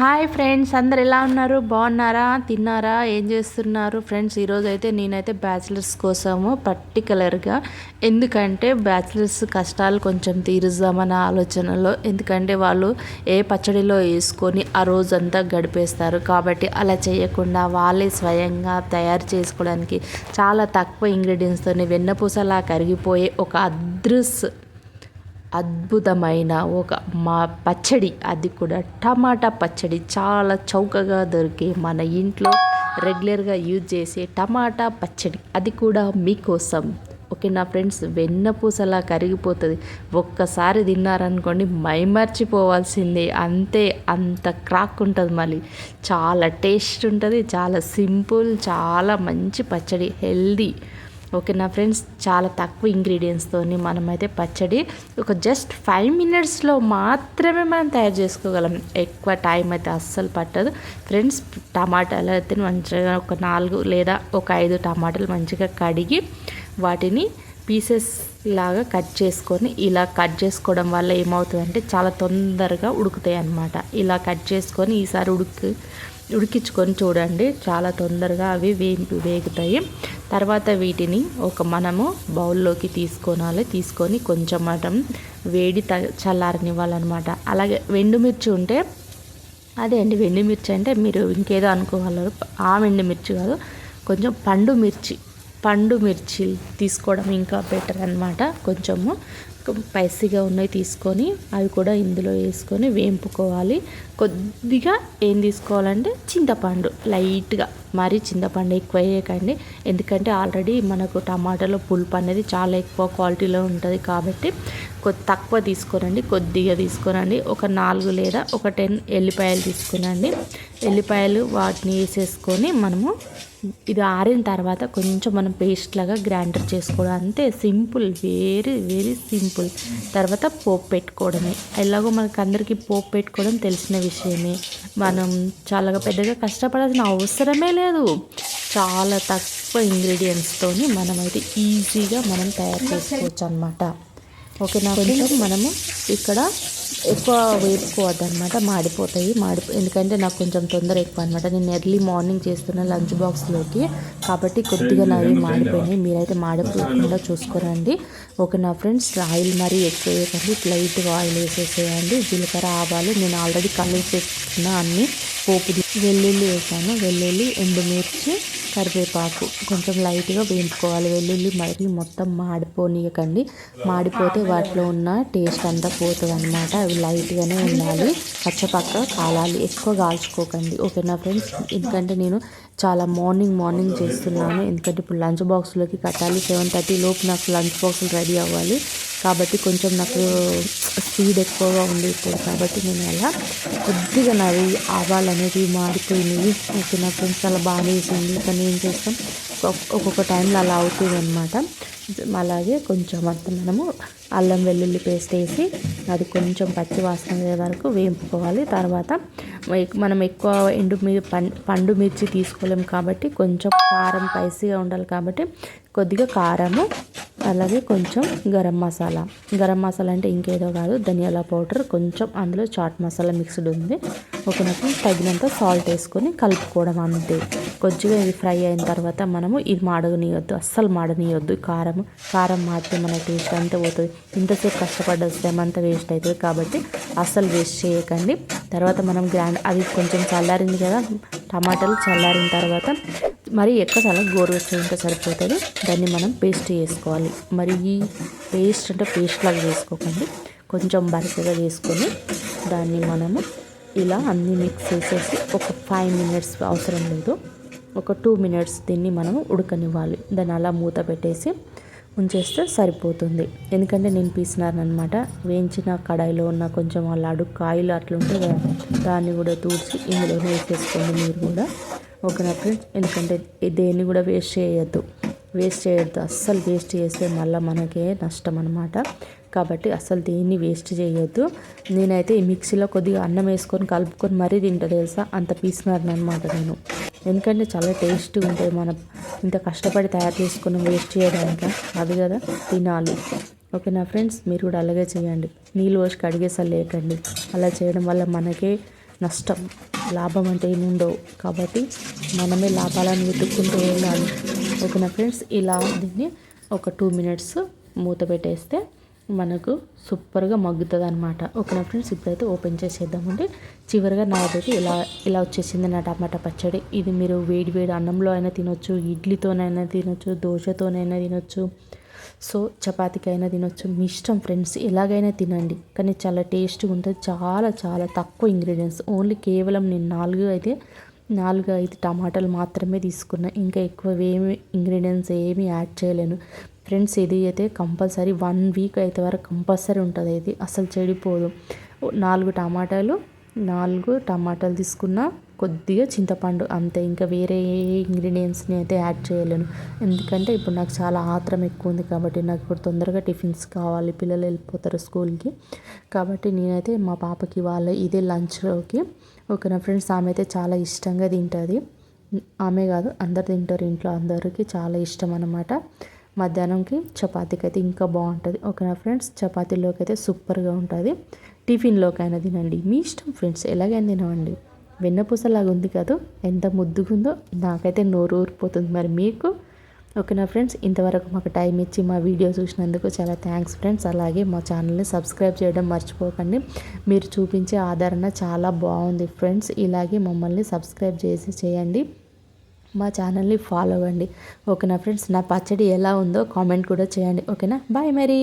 Hi friends అందరు ఎలా ఉన్నారు? బాగున్నారా? తిన్నారా? ఏం చేస్తున్నారు? ఫ్రెండ్స్ ఈరోజు అయితే నేనైతే బ్యాచిలర్స్ కోసము పర్టికులర్గా ఎందుకంటే బ్యాచిలర్స్ కష్టాలు కొంచెం తీరుద్దామన్న ఆలోచనలో ఎందుకంటే వాళ్ళు ఏ పచ్చడిలో వేసుకొని ఆ రోజంతా గడిపేస్తారు. కాబట్టి అలా చేయకుండా వాళ్ళే స్వయంగా తయారు చేసుకోవడానికి చాలా తక్కువ ఇంగ్రీడియంట్స్తో వెన్నపూసలా కరిగిపోయే ఒక అదృస్ అద్భుతమైన ఒక మా పచ్చడి అది కూడా టమాటా పచ్చడి చాలా చౌకగా దొరికే మన ఇంట్లో రెగ్యులర్గా యూజ్ చేసే టమాటా పచ్చడి. అది కూడా మీకోసం. ఓకే నా ఫ్రెండ్స్ వెన్నపూసలా కరిగిపోతుంది. ఒక్కసారి తిన్నారనుకోండి మైమర్చిపోవాల్సిందే. అంతే అంత క్రాక్ ఉంటుంది మళ్ళీ. చాలా టేస్ట్ ఉంటుంది చాలా సింపుల్ చాలా మంచి పచ్చడి హెల్దీ. ఓకే నా ఫ్రెండ్స్ చాలా తక్కువ ఇంగ్రీడియంట్స్తో మనమైతే పచ్చడి ఒక జస్ట్ ఫైవ్ మినిట్స్లో మాత్రమే మనం తయారు చేసుకోగలం. ఎక్కువ టైం అయితే అస్సలు పట్టదు. ఫ్రెండ్స్ టమాటాలు అయితే మంచిగా ఒక నాలుగు లేదా ఒక ఐదు టమాటాలు మంచిగా కడిగి వాటిని పీసెస్ లాగా కట్ చేసుకొని ఇలా కట్ చేసుకోవడం వల్ల ఏమవుతుందంటే చాలా తొందరగా ఉడుకుతాయి అన్నమాట. ఇలా కట్ చేసుకొని ఈసారి ఉడుకు ఉడికించుకొని చూడండి. చాలా తొందరగా అవి వేంపు వేగుతాయి. తర్వాత వీటిని ఒక మనము బౌల్లోకి తీసుకోనాలి. తీసుకొని కొంచెం మనం వేడి త చల్లారనివ్వాలన్నమాట. అలాగే వెండుమిర్చి ఉంటే అదే అండి వెండిమిర్చి అంటే మీరు ఇంకేదో అనుకోగలరు ఆ వెండిమిర్చి కాదు కొంచెం పండు మిర్చి పండు మిర్చి తీసుకోవడం ఇంకా బెటర్ అనమాట కొంచెము స్పైసీగా ఉన్నాయి తీసుకొని అవి కూడా ఇందులో వేసుకొని వేంపుకోవాలి. కొద్దిగా ఏం తీసుకోవాలంటే చింతపండు లైట్గా. మరీ చింతపండు ఎక్కువ వేయకండి. ఎందుకంటే ఆల్రెడీ మనకు టమాటాలో పులుపు అనేది చాలా ఎక్కువ క్వాలిటీలో ఉంటుంది కాబట్టి కొద్ది తక్కువ తీసుకోనండి. కొద్దిగా తీసుకోనండి. ఒక నాలుగు లేదా ఒక టెన్ ఎల్లిపాయలు తీసుకునండి. ఎల్లిపాయలు వాటిని వేసేసుకొని మనము ఇది ఆరిన తర్వాత కొంచెం మనం పేస్ట్ లాగా గ్రైండర్ చేసుకోవడం అంతే. సింపుల్ వెరీ వెరీ సింపుల్ తర్వాత పోపు పెట్టుకోవడమే. ఎలాగో మనకు అందరికీ పోపు పెట్టుకోవడం తెలిసిన విషయమే. మనం చాలా పెద్దగా కష్టపడాల్సిన అవసరమే లేదు. చాలా తక్కువ ఇంగ్రీడియంట్స్తోని మనమైతే ఈజీగా మనం తయారు చేసుకోవచ్చు అనమాట ఓకేనా కొంచెం మనము ఇక్కడ ఎక్కువ వేపుకోవద్దు అనమాట మాడిపోతాయి మాడి ఎందుకంటే నాకు కొంచెం తొందర ఎక్కువ అనమాట నేను ఎర్లీ మార్నింగ్ చేస్తున్న లంచ్ బాక్స్లోకి కాబట్టి కొద్దిగా నావి మాడిపోయినాయి. మీరైతే మాడిపోకుండా చూసుకోరండి. ఓకే నా ఫ్రెండ్స్ ఆయిల్ మరీ ఎక్కువ వేయకండి. లైట్గా ఆయిల్ వేసేసేయండి. జీలకర్ర ఆవాలు నేను ఆల్రెడీ కలిపి చేసుకున్న అన్ని పోపు వెల్లుల్లి వేసాను. వెల్లుల్లి ఎండుమిర్చి కరివేపాకు కొంచెం లైట్గా వేయించుకోవాలి. వెల్లుల్లి మరి మొత్తం మాడిపోనీయకండి. మాడిపోతే వాటిలో ఉన్న టేస్ట్ అంతా పోతుంది అనమాట అవి లైట్గానే ఉండాలి. పచ్చపక్క కాలాలి ఎక్కువ కాల్చుకోకండి. ఓకేనా ఫ్రెండ్స్? ఎందుకంటే నేను చాలా మార్నింగ్ మార్నింగ్ చేస్తున్నాను. ఎందుకంటే ఇప్పుడు లంచ్ బాక్స్లోకి కట్టాలి. సెవెన్ థర్టీ లోపు నాకు లంచ్ బాక్సులు రెడీ అవ్వాలి. కాబట్టి కొంచెం నాకు స్పీడ్ ఎక్కువగా ఉంది ఇప్పుడు కాబట్టి నేను అలా కొద్దిగా నావి ఆవాలు అనేవి మాడిపోయినాయి ఓకే నా ఫ్రెండ్స్ చాలా బాగా వేసింది కానీ ఏం చేస్తాం. ఒక్కొక్క టైంలో అలా అవుతుంది అనమాట అలాగే కొంచెం అంత మనము అల్లం వెల్లుల్లి పేస్ట్ వేసి అది కొంచెం పచ్చి వాసన వరకు వేయించుకోవాలి తర్వాత మనం ఎక్కువ ఎండు పండు మిర్చి తీసుకోలేము కాబట్టి కొంచెం కారం స్పైసీగా ఉండాలి కాబట్టి కొద్దిగా కారము అలాగే కొంచెం గరం మసాలా. గరం మసాలా అంటే ఇంకేదో కాదు ధనియాల పౌడర్ కొంచెం అందులో చాట్ మసాలా మిక్స్డ్ ఉంది. ఒక ఒకనొక తగినంత సాల్ట్ వేసుకొని కలుపుకోవడం అంతే. కొద్దిగా ఇది ఫ్రై అయిన తర్వాత మనము ఇది మాడగనీయొద్దు అస్సలు మాడనీయొద్దు. కారం కారం మాడితే మన టేస్ట్ అంతా పోతుంది. ఇంతసేపు కష్టపడ్డ శ్రమ అంతా వేస్ట్ అవుతుంది కాబట్టి అస్సలు వేస్ట్ చేయకండి. తర్వాత మనం గ్రాండ్ అది కొంచెం చల్లారింది కదా టమాటాలు చల్లారిన తర్వాత మరి ఎక్కడ చాలా ఉంటే సరిపోతుంది. దాన్ని మనం పేస్ట్ చేసుకోవాలి. మరి ఈ పేస్ట్ అంటే పేస్ట్ లాగా చేసుకోకండి. కొంచెం బరకగా చేసుకొని దాన్ని మనము ఇలా అన్నీ మిక్స్ చేసేసి ఒక ఫైవ్ మినిట్స్ అవసరం లేదు. ఒక టూ మినిట్స్ దీన్ని మనము ఉడకనివ్వాలి. దాన్ని అలా మూత పెట్టేసి ఉంచేస్తే సరిపోతుంది. ఎందుకంటే నేను పీసినాను అనమాట వేయించిన కడాయిలో ఉన్న కొంచెం వాళ్ళ అడుగు కాయలు అట్లుంటే దాన్ని కూడా తూడ్చి ఇందులో వేసేసుకోండి మీరు కూడా. ఓకేనా ఫ్రెండ్స్ ఎందుకంటే దేన్ని కూడా వేస్ట్ చేయొద్దు. వేస్ట్ చేయొద్దు. అస్సలు వేస్ట్ చేస్తే మళ్ళీ మనకే నష్టం అనమాట కాబట్టి అసలు దేన్ని వేస్ట్ చేయొద్దు. నేనైతే ఈ మిక్సీలో కొద్దిగా అన్నం వేసుకొని కలుపుకొని మరీ తింటా తెలుసా? అంత పీసినారు అనమాట నేను. ఎందుకంటే చాలా టేస్ట్గా ఉంటుంది మనం ఇంత కష్టపడి తయారు చేసుకుని వేస్ట్ చేయడానికి. అది కదా తినాలి. ఓకే నా ఫ్రెండ్స్? మీరు కూడా అలాగే చేయండి. నీళ్ళు పోసి కడిగేసా లేకండి. అలా చేయడం వల్ల మనకే నష్టం. లాభం అంటే ఏమి ఉండవు కాబట్టి మనమే లాభాలను వెతుక్కుంటూ వెళ్ళాలి ఓకేనా ఫ్రెండ్స్? ఇలా దీన్ని ఒక టూ మినిట్స్ మూత పెట్టేస్తే మనకు సూపర్గా మగ్గుతుంది అనమాట ఓకేనా ఫ్రెండ్స్? ఇప్పుడైతే ఓపెన్ చేసేద్దామండి చివరిగా నాదైతే ఇలా ఇలా వచ్చేసింది నా టమాటా పచ్చడి. ఇది మీరు వేడి వేడి అన్నంలో అయినా తినొచ్చు ఇడ్లీతోనైనా తినొచ్చు దోశతోనైనా తినొచ్చు సో చపాతీకైనా తినొచ్చు. మీ ఇష్టం ఫ్రెండ్స్ ఎలాగైనా తినండి. కానీ చాలా టేస్ట్గా ఉంటుంది. చాలా చాలా తక్కువ ఇంగ్రీడియంట్స్. ఓన్లీ కేవలం నేను నాలుగు అయితే నాలుగు ఐదు టమాటాలు మాత్రమే తీసుకున్నా. ఇంకా ఎక్కువ ఏమి ఇంగ్రీడియంట్స్ ఏమి యాడ్ చేయలేను. ఫ్రెండ్స్ ఇది అయితే కంపల్సరీ వన్ వీక్ అయితే వరకు కంపల్సరీ ఉంటుంది. ఇది అసలు చెడిపోదు. నాలుగు టమాటాలు నాలుగు టమాటాలు తీసుకున్న కొద్దిగా చింతపండు అంతే. ఇంకా వేరే ఏ ఇంగ్రీడియంట్స్ని అయితే యాడ్ చేయలేను. ఎందుకంటే ఇప్పుడు నాకు చాలా ఆత్రం ఎక్కువ ఉంది కాబట్టి నాకు ఇప్పుడు తొందరగా టిఫిన్స్ కావాలి పిల్లలు వెళ్ళిపోతారు స్కూల్కి. కాబట్టి నేనైతే మా పాపకి వాళ్ళ ఇదే లంచ్లోకి ఒక నా ఫ్రెండ్స్ ఆమె అయితే చాలా ఇష్టంగా తింటుంది. ఆమె కాదు అందరు తింటారు ఇంట్లో అందరికీ చాలా ఇష్టం అనమాట మధ్యాహ్నంకి చపాతీకి అయితే ఇంకా బాగుంటుంది. ఓకేనా ఫ్రెండ్స్ చపాతీలోకి అయితే సూపర్గా ఉంటుంది. టిఫిన్లోకైనా తినండి. మీ ఇష్టం ఫ్రెండ్స్ ఎలాగైనా తినవండి. వెన్నపూసలాగా ఉంది కదా ఎంత ముద్దుగుందో నాకైతే నోరు ఊరిపోతుంది. మరి మీకు? ఓకేనా ఫ్రెండ్స్ ఇంతవరకు మాకు టైం ఇచ్చి మా వీడియో చూసినందుకు చాలా థ్యాంక్స్ ఫ్రెండ్స్. అలాగే మా ఛానల్ని సబ్స్క్రైబ్ చేయడం మర్చిపోకండి. మీరు చూపించే ఆదరణ చాలా బాగుంది ఫ్రెండ్స్. ఇలాగే మమ్మల్ని సబ్స్క్రైబ్ చేసి చేయండి. మా ఛానల్ని ఫాలో అవ్వండి. ఓకేనా ఫ్రెండ్స్ నా పచ్చడి ఎలా ఉందో కామెంట్ కూడా చేయండి. ఓకేనా? బాయ్ మరి.